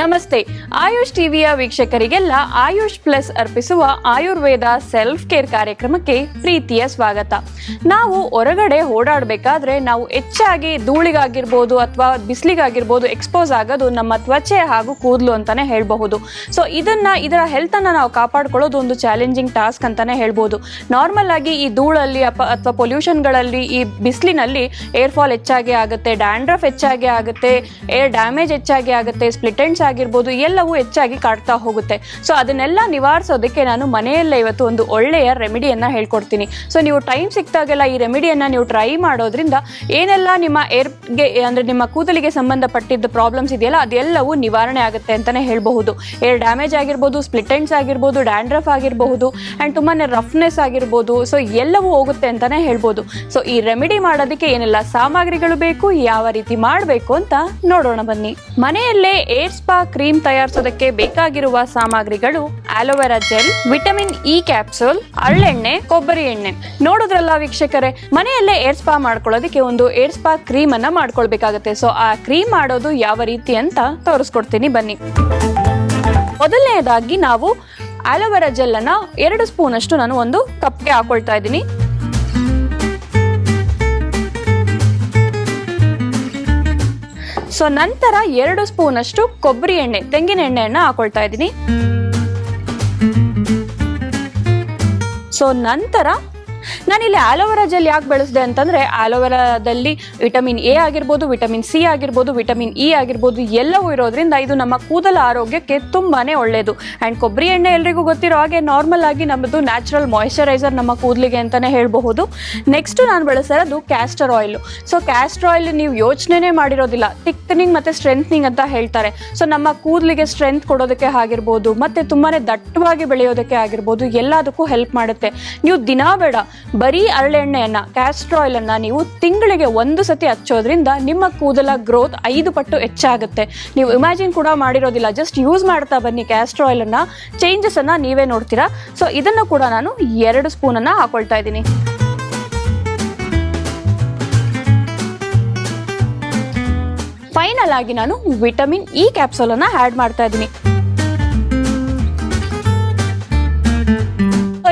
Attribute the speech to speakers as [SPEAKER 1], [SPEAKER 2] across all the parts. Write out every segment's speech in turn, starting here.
[SPEAKER 1] ನಮಸ್ತೆ. ಆಯುಷ್ ಟಿವಿಯ ವೀಕ್ಷಕರಿಗೆಲ್ಲ ಆಯುಷ್ ಪ್ಲಸ್ ಅರ್ಪಿಸುವ ಆಯುರ್ವೇದ ಸೆಲ್ಫ್ ಕೇರ್ ಕಾರ್ಯಕ್ರಮಕ್ಕೆ ಪ್ರೀತಿಯ ಸ್ವಾಗತ. ನಾವು ಹೊರಗಡೆ ಓಡಾಡಬೇಕಾದ್ರೆ ನಾವು ಹೆಚ್ಚಾಗಿ ಧೂಳಿಗಾಗಿರ್ಬೋದು ಅಥವಾ ಬಿಸಿಲಿಗಾಗಿರ್ಬೋದು ಎಕ್ಸ್ಪೋಸ್ ಆಗೋದು ನಮ್ಮ ತ್ವಚೆ ಹಾಗೂ ಕೂದಲು ಅಂತಾನೆ ಹೇಳಬಹುದು. ಸೊ ಇದನ್ನ, ಇದರ ಹೆಲ್ತ್ ಅನ್ನ ನಾವು ಕಾಪಾಡ್ಕೊಳ್ಳೋದು ಒಂದು ಚಾಲೆಂಜಿಂಗ್ ಟಾಸ್ಕ್ ಅಂತಾನೆ ಹೇಳ್ಬೋದು. ನಾರ್ಮಲ್ ಆಗಿ ಈ ಧೂಳಲ್ಲಿ ಅಥವಾ ಅಥವಾ ಪೊಲ್ಯೂಷನ್ಗಳಲ್ಲಿ ಈ ಬಿಸಿಲಿನಲ್ಲಿ ಏರ್ ಫಾಲ್ ಹೆಚ್ಚಾಗಿ ಆಗುತ್ತೆ, ಡ್ಯಾಂಡ್ರಫ್ ಹೆಚ್ಚಾಗಿ ಆಗುತ್ತೆ, ಏರ್ ಡ್ಯಾಮೇಜ್ ಹೆಚ್ಚಾಗಿ ಆಗುತ್ತೆ ಸ್ಪ್ಲಿಟೆಂಟ್ಸ್ ಆಗಿರ್ಬೋದು ಎಲ್ಲವೂ ಹೆಚ್ಚಾಗಿ ಕಾಡ್ತಾ ಹೋಗುತ್ತೆ. ಸೊ ಅದನ್ನೆಲ್ಲ ನಿವಾರಿಸೋದಕ್ಕೆ ನಾನು ಮನೆಯಲ್ಲೇ ಇವತ್ತು ಒಂದು ಒಳ್ಳೆಯ ರೆಮಿಡಿಯನ್ನ ಹೇಳ್ಕೊಡ್ತೀನಿ. ಸೊ ನೀವು ಟೈಮ್ ಸಿಕ್ತಾಗೆಲ್ಲ ಈ ರೆಮಿಡಿಯನ್ನ ನೀವು ಟ್ರೈ ಮಾಡೋದ್ರಿಂದ ಏನೆಲ್ಲ ನಿಮ್ಮ ಏರ್ಗೆ, ಅಂದ್ರೆ ನಿಮ್ಮ ಕೂದಲಿಗೆ ಸಂಬಂಧಪಟ್ಟಿದ್ದ ಪ್ರಾಬ್ಲಮ್ಸ್ ಇದೆಯಲ್ಲ, ಅದೆಲ್ಲವೂ ನಿವಾರಣೆ ಆಗುತ್ತೆ ಅಂತಾನೆ ಹೇಳಬಹುದು. ಏರ್ ಡ್ಯಾಮೇಜ್ ಆಗಿರ್ಬೋದು ಸ್ಪ್ಲಿಟೆಂಟ್ಸ್ ಆಗಿರ್ಬೋದು ಡ್ಯಾಂಡ್ರಫ್ ಆಗಿರಬಹುದು ಆ್ಯಂಡ್ ತುಂಬಾನೇ ರಫ್ನೆಸ್ ಆಗಿರ್ಬೋದು. ಸೊ ಎಲ್ಲವೂ ಹೋಗುತ್ತೆ ಅಂತಾನೆ ಹೇಳ್ಬೋದು ಸೊ ಈ ರೆಮಿಡಿ ಮಾಡೋದಕ್ಕೆ ಏನೆಲ್ಲ ಸಾಮಗ್ರಿಗಳು ಬೇಕು, ಯಾವ ರೀತಿ ಮಾಡಬೇಕು ಅಂತ ನೋಡೋಣ ಬನ್ನಿ. ಮನೆಯಲ್ಲೇ ಏರ್ ಸ್ಪಾ ಕ್ರೀಮ್ ತಯಾರಿಸೋದಕ್ಕೆ ಬೇಕಾಗಿರುವ ಸಾಮಗ್ರಿಗಳು aloe vera gel, vitamin E capsule ಅಳ್ಳೆಣ್ಣೆ ಕೊಬ್ಬರಿ ಎಣ್ಣೆ. ನೋಡಿದ್ರಲ್ಲ ವೀಕ್ಷಕರೇ, ಮನೆಯಲ್ಲೇ ಏರ್ ಸ್ಪಾ ಮಾಡ್ಕೊಳ್ಳೋದಕ್ಕೆ ಒಂದು ಏರ್ ಸ್ಪಾ ಕ್ರೀಮ್ ಅನ್ನ ಮಾಡ್ಕೊಳ್ಬೇಕಾಗತ್ತೆ. ಸೊ ಆ ಕ್ರೀಮ್ ಮಾಡೋದು ಯಾವ ರೀತಿ ಅಂತ ತೋರಿಸ್ಕೊಡ್ತೀನಿ, ಬನ್ನಿ. ಮೊದಲನೆಯದಾಗಿ ನಾವು ಆಲೋವೆರಾ ಜೆಲ್ ಅನ್ನ ಎರಡು ಸ್ಪೂನ್ ಅಷ್ಟು ನಾನು ಒಂದು ಕಪ್ಗೆ ಹಾಕೊಳ್ತಾ ಇದ್ದೀನಿ. ಸೊ ನಂತರ ಎರಡು ಸ್ಪೂನ್ ಅಷ್ಟು ಕೊಬ್ಬರಿ ಎಣ್ಣೆ ತೆಂಗಿನ ಎಣ್ಣೆಯನ್ನು ಹಾಕೊಳ್ತಾ ಇದ್ದೀನಿ. ಸೊ ನಂತರ ನಾನಿಲ್ಲಿ ಆಲೋವೆರಾ ಜೆಲ್ ಯಾಕೆ ಬೆಳೆಸಿದೆ ಅಂತಂದ್ರೆ ಆಲೋವೆರಾದಲ್ಲಿ ವಿಟಮಿನ್ ಎ ಆಗಿರ್ಬೋದು ವಿಟಮಿನ್ ಸಿ ಆಗಿರ್ಬೋದು ವಿಟಮಿನ್ ಇ ಆಗಿರ್ಬೋದು, ಎಲ್ಲವೂ ಇರೋದ್ರಿಂದ ಇದು ನಮ್ಮ ಕೂದಲ ಆರೋಗ್ಯಕ್ಕೆ ತುಂಬಾನೇ ಒಳ್ಳೆಯದು ಆ್ಯಂಡ್ ಕೊಬ್ಬರಿ ಎಣ್ಣೆ ಎಲ್ರಿಗೂ ಗೊತ್ತಿರೋ ಹಾಗೆ ನಾರ್ಮಲ್ ಆಗಿ ನಮ್ಮದು ನ್ಯಾಚುರಲ್ ಮಾಯಿಶ್ಚರೈಸರ್ ನಮ್ಮ ಕೂದಲಿಗೆ ಅಂತಾನೆ ಹೇಳಬಹುದು. ನೆಕ್ಸ್ಟ್ ನಾನು ಬಳಸಿರೋದು castor oil so castor oil ನೀವು ಯೋಚನೆ ಮಾಡಿರೋದಿಲ್ಲ. ಥಿಕ್ನಿಂಗ್ ಮತ್ತೆ ಸ್ಟ್ರೆಂತ್ನಿಂಗ್ ಅಂತ ಹೇಳ್ತಾರೆ. ಸೊ ನಮ್ಮ ಕೂದಲಿಗೆ ಸ್ಟ್ರೆಂತ್ ಕೊಡೋದಕ್ಕೆ ಆಗಿರ್ಬೋದು, ಮತ್ತೆ ತುಂಬಾನೇ ದಟ್ಟವಾಗಿ ಬೆಳೆಯೋದಕ್ಕೆ ಆಗಿರ್ಬೋದು, ಎಲ್ಲದಕ್ಕೂ ಹೆಲ್ಪ್ ಮಾಡುತ್ತೆ. ನೀವು ದಿನಾ ಬೇಡ ಬರೀ ಹರಳೆಣ್ಣೆಯನ್ನು ಕ್ಯಾಸ್ಟ್ರ್ ನೀವು ತಿಂಗಳಿಗೆ ಒಂದು ಸತಿ ಹಚ್ಚೋದ್ರಿಂದ ನಿಮ್ಮ ಕೂದಲ ಗ್ರೋತ್ ಐದು ಪಟ್ಟು ಹೆಚ್ಚಾಗುತ್ತೆ. ನೀವು ಇಮ್ಯಾಜಿನ್ ಕೂಡ ಮಾಡಿರೋದಿಲ್ಲ ಜಸ್ಟ್ ಯೂಸ್ ಮಾಡ್ತಾ ಬನ್ನಿ ಕ್ಯಾಸ್ಟ್ರ್ ಆಯಿಲ್ ಅನ್ನ. ಚೇಂಜಸ್ ಅನ್ನ ನೀವೇ ನೋಡ್ತೀರಾ? ಸೊ ಇದನ್ನು ಕೂಡ ನಾನು ಎರಡು ಸ್ಪೂನನ್ನು ಹಾಕೊಳ್ತಾ ಇದ್ದೀನಿ. ಫೈನಲ್ ಆಗಿ ನಾನು ವಿಟಮಿನ್ ಇ ಕ್ಯಾಪ್ಸೂಲನ್ನು ಆ್ಯಡ್ ಮಾಡ್ತಾ ಇದ್ದೀನಿ.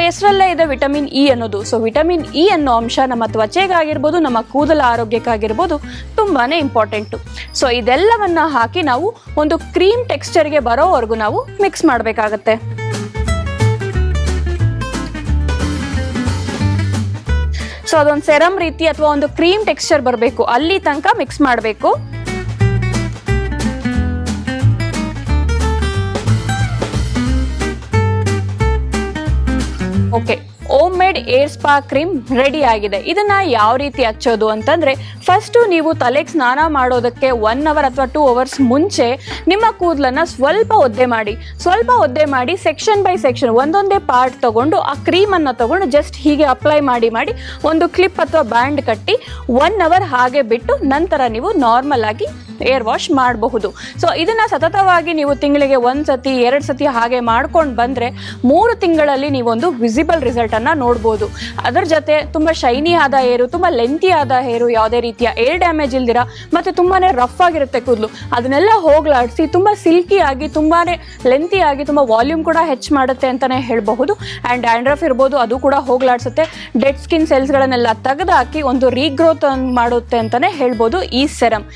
[SPEAKER 1] ಹೆಸರಲ್ಲೇ ಇದೆ ವಿಟಮಿನ್ ಇ ಅನ್ನೋದು. ಸೊ ವಿಟಮಿನ್ ಇ ಅನ್ನೋ ಅಂಶ ನಮ್ಮ ತ್ವಚೆಗಾಗಿರ್ಬೋದು, ನಮ್ಮ ಕೂದಲ ಆರೋಗ್ಯಕ್ಕಾಗಿರ್ಬೋದು ತುಂಬಾ ಇಂಪಾರ್ಟೆಂಟು ಸೊ ಇದೆಲ್ಲವನ್ನ ಹಾಕಿ ನಾವು ಒಂದು ಕ್ರೀಮ್ ಟೆಕ್ಸ್ಚರ್ಗೆ ಬರೋವರೆಗೂ ನಾವು ಮಿಕ್ಸ್ ಮಾಡಬೇಕಾಗತ್ತೆ. ಸೊ ಅದೊಂದು ಸೆರಮ್ ರೀತಿ ಅಥವಾ ಒಂದು ಕ್ರೀಮ್ ಟೆಕ್ಸ್ಚರ್ ಬರಬೇಕು. ಅಲ್ಲಿ ತನಕ ಮಿಕ್ಸ್ ಮಾಡಬೇಕು. Okay homemade hair spa cream ready ಆಗಿದೆ. ಇದನ್ನ ಯಾವ ರೀತಿ ಹಚ್ಚೋದು ಅಂತಂದ್ರೆ ಫಸ್ಟ್ ನೀವು ತಲೆಗೆ ಸ್ನಾನ ಮಾಡೋದಕ್ಕೆ ಒನ್ ಅವರ್ ಅಥವಾ ಟೂ ಅವರ್ಸ್ ಮುಂಚೆ ನಿಮ್ಮ ಕೂದಲನ್ನ ಸ್ವಲ್ಪ ಒದ್ದೆ ಮಾಡಿ. ಸ್ವಲ್ಪ ಒದ್ದೆ ಮಾಡಿ ಸೆಕ್ಷನ್ ಬೈ ಸೆಕ್ಷನ್ ಒಂದೊಂದೇ ಪಾರ್ಟ್ ತಗೊಂಡು ಆ ಕ್ರೀಮ್ ಅನ್ನ ತಗೊಂಡು ಜಸ್ಟ್ ಹೀಗೆ ಅಪ್ಲೈ ಮಾಡಿ ಮಾಡಿ ಒಂದು ಕ್ಲಿಪ್ ಅಥವಾ ಬ್ಯಾಂಡ್ ಕಟ್ಟಿ ಒನ್ ಅವರ್ ಹಾಗೆ ಬಿಟ್ಟು ನಂತರ ನೀವು ನಾರ್ಮಲ್ ಆಗಿ ಏರ್ ವಾಶ್ ಮಾಡಬಹುದು. ಸೊ ಇದನ್ನ ಸತತವಾಗಿ ನೀವು ತಿಂಗಳಿಗೆ ಒಂದ್ ಸತಿ ಎರಡು ಸತಿ ಹಾಗೆ ಮಾಡ್ಕೊಂಡು ಬಂದ್ರೆ ಮೂರು ತಿಂಗಳಲ್ಲಿ ನೀವೊಂದು ವಿಸಿಬಲ್ ರಿಸಲ್ಟ್ ಅನ್ನ ನೋಡ್ಬೋದು. ಅದರ ಜೊತೆ ತುಂಬಾ ಶೈನಿ ಆದ ಹೇರು ತುಂಬಾ ಲೆಂತಿ ಆದ ಹೇರು ಯಾವುದೇ ರೀತಿಯ ಏರ್ ಡ್ಯಾಮೇಜ್ ಇಲ್ದಿರ ಮತ್ತೆ ತುಂಬಾನೇ ರಫ್ ಆಗಿರುತ್ತೆ ಕೂದಲು. ಅದನ್ನೆಲ್ಲ ಹೋಗ್ಲಾಡಿಸಿ ತುಂಬಾ ಸಿಲ್ಕಿ ಆಗಿ, ತುಂಬಾನೇ ಲೆಂತಿ ಆಗಿ, ತುಂಬಾ ವಾಲ್ಯೂಮ್ ಕೂಡ ಹೆಚ್ಚು ಮಾಡುತ್ತೆ ಅಂತಾನೆ ಹೇಳಬಹುದು. ಅಂಡ್ ಡ್ಯಾಂಡ್ರಫ್ ಇರ್ಬೋದು, ಅದು ಕೂಡ ಹೋಗ್ಲಾಡ್ಸುತ್ತೆ. ಡೆಡ್ ಸ್ಕಿನ್ ಸೆಲ್ಸ್ಗಳನ್ನೆಲ್ಲ ತೆಗೆದು ಹಾಕಿ ಒಂದು ರೀಗ್ರೋತ್ ಮಾಡುತ್ತೆ ಅಂತಾನೆ ಹೇಳ್ಬೋದು ಈ ಸೆರಮ್